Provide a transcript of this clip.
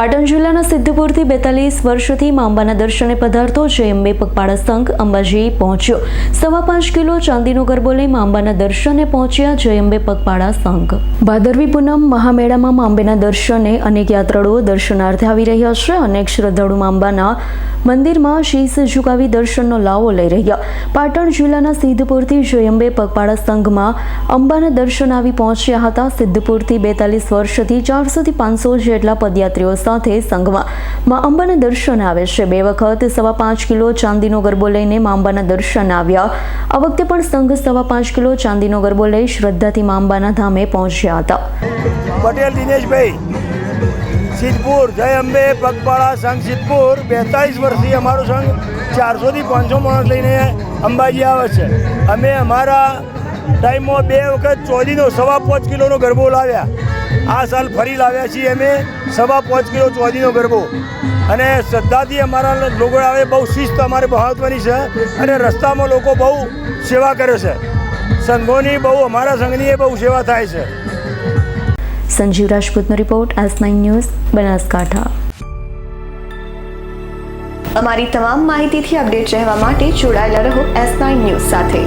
પાટણ જિલ્લાના સિદ્ધપુરથી બેતાલીસ વર્ષથી મા અંબાના દર્શને પધારતો જય અંબે પગપાળા સંઘ અંબાજી પહોંચ્યો. સવા પાંચ કિલો ચાંદીનો ગરબો લઈ મા અંબાના દર્શને પહોંચ્યા જય અંબે પગપાળા સંઘ. ભાદરવી પૂનમ મહામેળામાં મા અંબેના દર્શને અનેક યાત્રાળુઓ દર્શનાર્થે આવી રહ્યા છે. અનેક શ્રદ્ધાળુ મા અંબાના મંદિરમાં શીશ ઝુકાવી દર્શનનો લાવો લઈ રહ્યા. પાટણ જિલ્લાના સિદ્ધપુરથી જયંબે પગપાળા સંઘમાં અંબાના દર્શન આવી પહોંચ્યા હતા. સિદ્ધપુરથી બેતાલીસ વર્ષથી ચારસોથી પાંચસો જેટલા પદયાત્રીઓ સાથે સંઘમાં મા અંબાના દર્શન આવે છે. બે વખત સવા પાંચ કિલો ચાંદીનો ગરબો લઈને મા અંબાના દર્શન આવ્યા. આ વખતે પણ સંઘ સવા પાંચ કિલો ચાંદીનો ગરબો લઈ શ્રદ્ધાથી મા અંબાના ધામે પહોંચ્યા હતા. પટેલ દિનેશભાઈ સિદ્ધપુર, જય અંબે, પગપાળા, સંઘ સિદ્ધપુર બેતાલીસ વર્ષથી અમારો સંઘ ચારસોથી પાંચસો માણસ લઈને અંબાજી આવે છે. અમે અમારા ટાઈમમાં બે વખત ચોદીનો સવા પાંચ કિલોનો ગરબો લાવ્યા. આ સાલ ફરી લાવ્યા છીએ અમે સવા પાંચ કિલો ચોદીનો ગરબો. અને શ્રદ્ધાથી અમારા લોકો આવે બહુ શિસ્ત, અમારે મહત્ત્વની છે અને રસ્તામાં લોકો બહુ સેવા કરે છે. સંઘોની બહુ, અમારા સંઘની એ બહુ સેવા થાય છે. Sanjeev રાજપૂતનો report S nine news, Banaskantha. અમારી તમામ માહિતીથી અપડેટ રહેવા માટે જોડાયેલા રહો એસ નાઇન ન્યૂઝ સાથે.